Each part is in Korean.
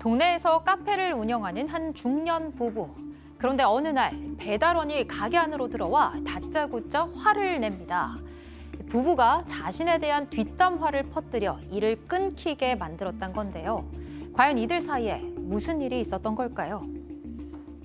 동네에서 카페를 운영하는 한 중년 부부. 그런데 어느 날 배달원이 가게 안으로 들어와 다짜고짜 화를 냅니다. 부부가 자신에 대한 뒷담화를 퍼뜨려 일을 끊기게 만들었단 건데요. 과연 이들 사이에 무슨 일이 있었던 걸까요?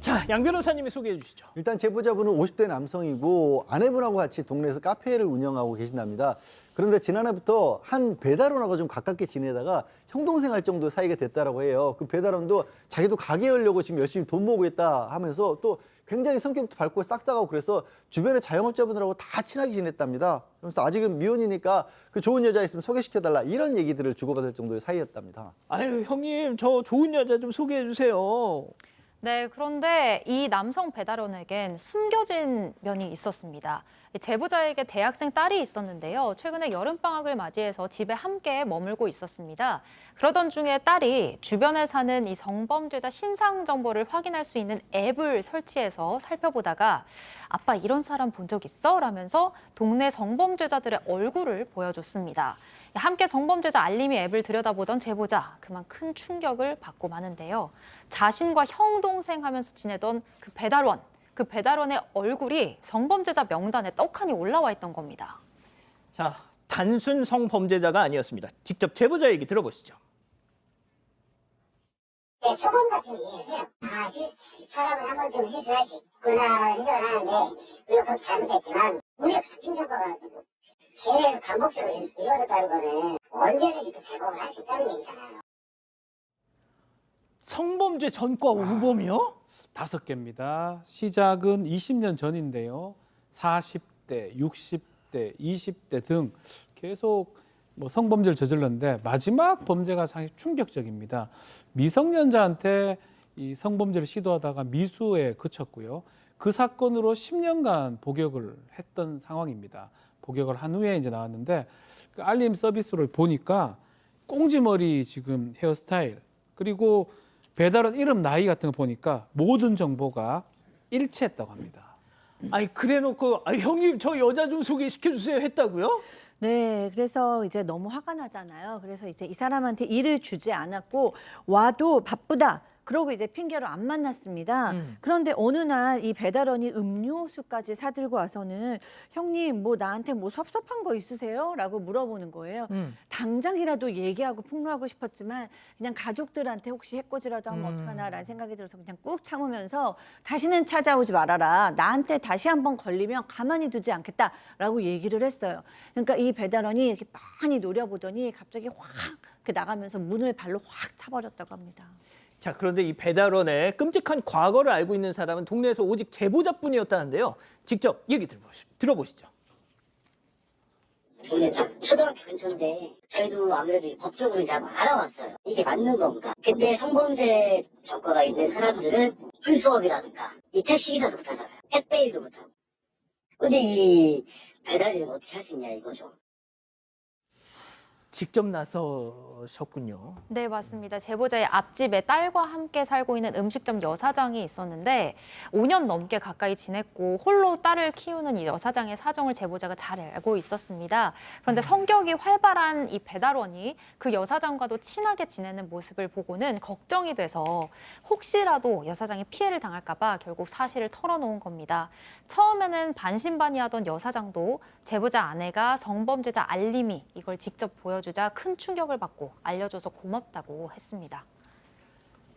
자, 양 변호사님이 소개해 주시죠. 일단 제보자분은 50대 남성이고 아내분하고 같이 동네에서 카페를 운영하고 계신답니다. 그런데 지난해부터 한 배달원하고 좀 가깝게 지내다가 형 동생 할 정도 사이가 됐다라고 해요. 그 배달원도 자기도 가게 열려고 지금 열심히 돈 모으고 있다 하면서 또 굉장히 성격도 밝고 싹다가고 그래서 주변의 자영업자분들하고 다 친하게 지냈답니다. 그래서 아직은 미혼이니까 그 좋은 여자 있으면 소개시켜달라 이런 얘기들을 주고받을 정도의 사이였답니다. 아유, 형님, 저 좋은 여자 좀 소개해 주세요. 네, 그런데 이 남성 배달원에겐 숨겨진 면이 있었습니다. 이 제보자에게 대학생 딸이 있었는데요. 최근에 여름방학을 맞이해서 집에 함께 머물고 있었습니다. 그러던 중에 딸이 주변에 사는 이 성범죄자 신상 정보를 확인할 수 있는 앱을 설치해서 살펴보다가 아빠 이런 사람 본 적 있어? 라면서 동네 성범죄자들의 얼굴을 보여줬습니다. 함께 성범죄자 알림이 앱을 들여다보던 제보자 그만 큰 충격을 받고 마는데요. 자신과 형 동생 하면서 지내던 그 배달원 그 배달원의 얼굴이 성범죄자 명단에 떡하니 올라와 있던 겁니다. 자, 단순 성범죄자가 아니었습니다. 직접 제보자 얘기 들어보시죠. 제 초범 같은 이해를 해요. 아, 실, 사람은 한 번쯤 실수할 수 있구나 생각을 하는데, 물론 그것도 잘못했지만, 우리가 같은 정보가 계속 반복적으로 이루어졌다는 거는 언제든지 또 제공을 할 수 있다는 얘기잖아요. 성범죄 전과 우범이요? 다섯 개입니다. 시작은 20년 전인데요. 40대, 60대, 20대 등 계속 뭐 성범죄를 저질렀는데 마지막 범죄가 상당히 충격적입니다. 미성년자한테 이 성범죄를 시도하다가 미수에 그쳤고요. 그 사건으로 10년간 복역을 했던 상황입니다. 복역을 한 후에 이제 나왔는데 그 알림 서비스를 보니까 꽁지머리 지금 헤어스타일 그리고 배달원 이름 나이 같은 거 보니까 모든 정보가 일치했다고 합니다. 아니, 그래 놓고, 아, 형님, 저 여자 좀 소개시켜 주세요 했다고요? 네, 그래서 이제 너무 화가 나잖아요. 그래서 이제 이 사람한테 일을 주지 않았고 와도 바쁘다. 그러고 이제 핑계로 안 만났습니다. 음. 그런데 어느 날 이 배달원이 음료수까지 사들고 와서는 형님 뭐 나한테 뭐 섭섭한 거 있으세요? 라고 물어보는 거예요. 음. 당장이라도 얘기하고 폭로하고 싶었지만 그냥 가족들한테 혹시 해코지라도 하면 음. 어떡하나라는 생각이 들어서 그냥 꾹 참으면서 다시는 찾아오지 말아라. 나한테 다시 한번 걸리면 가만히 두지 않겠다라고 얘기를 했어요. 그러니까 이 배달원이 이렇게 많이 노려보더니 갑자기 확 나가면서 문을 발로 확 차버렸다고 합니다. 자, 그런데 이 배달원의 끔찍한 과거를 알고 있는 사람은 동네에서 오직 제보자뿐이었다는데요. 직접 얘기 들어보시, 들어보시죠. 동네 딱 초등학교 근처인데, 저희도 아무래도 법적으로 이제 한번 알아봤어요. 이게 맞는 건가. 근데 성범죄 전과가 있는 사람들은 풀수업이라든가, 이 택시기사도 못하잖아요. 햇베일도 못하고. 근데 이 배달일은 어떻게 할 수 있냐 이거죠. 직접 나서셨군요. 네, 맞습니다. 제보자의 앞집에 딸과 함께 살고 있는 음식점 여사장이 있었는데 5년 넘게 가까이 지냈고 홀로 딸을 키우는 이 여사장의 사정을 제보자가 잘 알고 있었습니다. 그런데 성격이 활발한 이 배달원이 그 여사장과도 친하게 지내는 모습을 보고는 걱정이 돼서 혹시라도 여사장이 피해를 당할까 봐 결국 사실을 털어놓은 겁니다. 처음에는 반신반의하던 여사장도 제보자 아내가 성범죄자 알림이 이걸 직접 보여 주자 큰 충격을 받고 알려줘서 고맙다고 했습니다.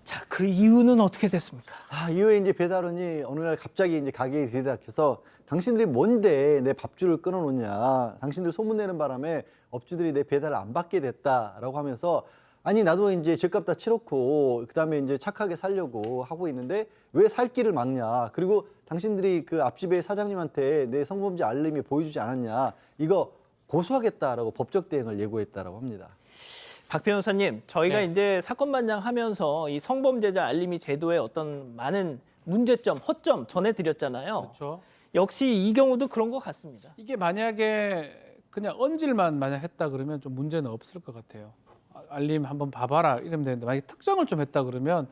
자, 그 이유는 어떻게 됐습니까? 아, 이후에 이제 배달원이 어느 날 갑자기 이제 가게에 들이닥쳐서 당신들이 뭔데 내 밥줄을 끊어놓냐. 당신들 소문내는 바람에 업주들이 내 배달을 안 받게 됐다라고 하면서 아니 나도 이제 집값 다 치렀고 그다음에 이제 착하게 살려고 하고 있는데 왜 살 길을 막냐. 그리고 당신들이 그 앞집의 사장님한테 내 성범죄 알림이 보여주지 않았냐. 이거 고소하겠다라고 법적 대응을 예고했다라고 합니다. 박 변호사님, 저희가 네. 이제 사건 반장하면서 이 성범죄자 알림이 제도의 어떤 많은 문제점, 허점 전해드렸잖아요. 그렇죠. 역시 이 경우도 그런 것 같습니다. 이게 만약에 그냥 언질만 만약 했다 그러면 좀 문제는 없을 것 같아요. 아, 알림 한번 봐봐라 이러면 되는데 만약 에 특정을 좀 했다 그러면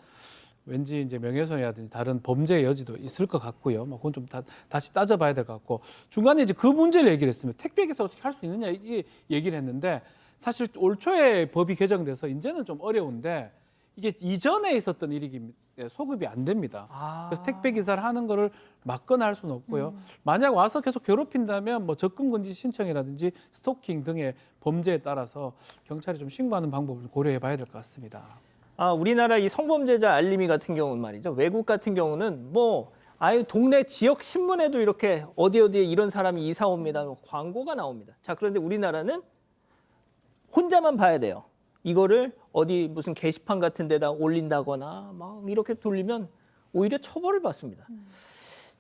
왠지 이제 명예훼손이라든지 다른 범죄의 여지도 있을 것 같고요. 뭐 그건 좀 다, 다시 따져봐야 될 것 같고 중간에 이제 그 문제를 얘기를 했습니다. 택배 기사 어떻게 할 수 있느냐 이게 얘기를 했는데 사실 올 초에 법이 개정돼서 이제는 좀 어려운데 이게 이전에 있었던 일이기 때문에 소급이 안 됩니다. 아. 그래서 택배 기사를 하는 거를 막거나 할 수는 없고요. 만약 와서 계속 괴롭힌다면 뭐 적금 금지 신청이라든지 스토킹 등의 범죄에 따라서 경찰이 좀 신고하는 방법을 고려해 봐야 될 것 같습니다. 아, 우리나라 이 성범죄자 알림이 같은 경우는 말이죠. 외국 같은 경우는 뭐 아예 동네 지역 신문에도 이렇게 어디 어디에 이런 사람이 이사 옵니다. 뭐 광고가 나옵니다. 자, 그런데 우리나라는 혼자만 봐야 돼요. 이거를 어디 무슨 게시판 같은 데다 올린다거나 막 이렇게 돌리면 오히려 처벌을 받습니다.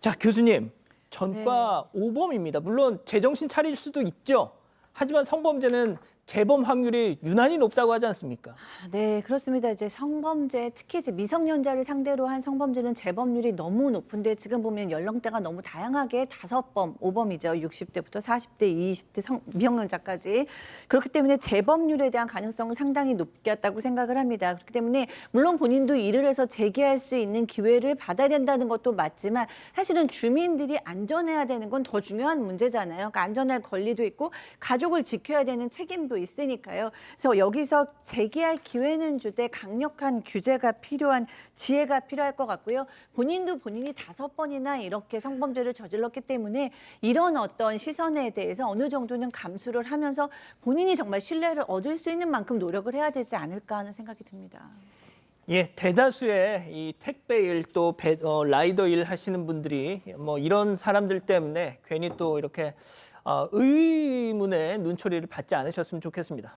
자, 교수님. 전과 오범입니다. 물론 제정신 차릴 수도 있죠. 하지만 성범죄는 재범 확률이 유난히 높다고 하지 않습니까? 네, 그렇습니다. 이제 성범죄, 특히 이제 미성년자를 상대로 한 성범죄는 재범률이 너무 높은데 지금 보면 연령대가 너무 다양하게 다섯 범, 오범이죠. 60대부터 40대, 20대 성, 미성년자까지. 그렇기 때문에 재범률에 대한 가능성은 상당히 높겠다고 생각을 합니다. 그렇기 때문에 물론 본인도 일을 해서 재기할 수 있는 기회를 받아야 된다는 것도 맞지만 사실은 주민들이 안전해야 되는 건 더 중요한 문제잖아요. 그러니까 안전할 권리도 있고 가족을 지켜야 되는 책임도 있으니까요. 그래서 여기서 재기할 기회는 주되 강력한 규제가 필요한 지혜가 필요할 것 같고요. 본인도 본인이 다섯 번이나 이렇게 성범죄를 저질렀기 때문에 이런 어떤 시선에 대해서 어느 정도는 감수를 하면서 본인이 정말 신뢰를 얻을 수 있는 만큼 노력을 해야 되지 않을까 하는 생각이 듭니다. 예, 대다수의 이 택배 일 또 어, 라이더 일 하시는 분들이 뭐 이런 사람들 때문에 괜히 또 이렇게 어, 의문의 눈초리를 받지 않으셨으면 좋겠습니다.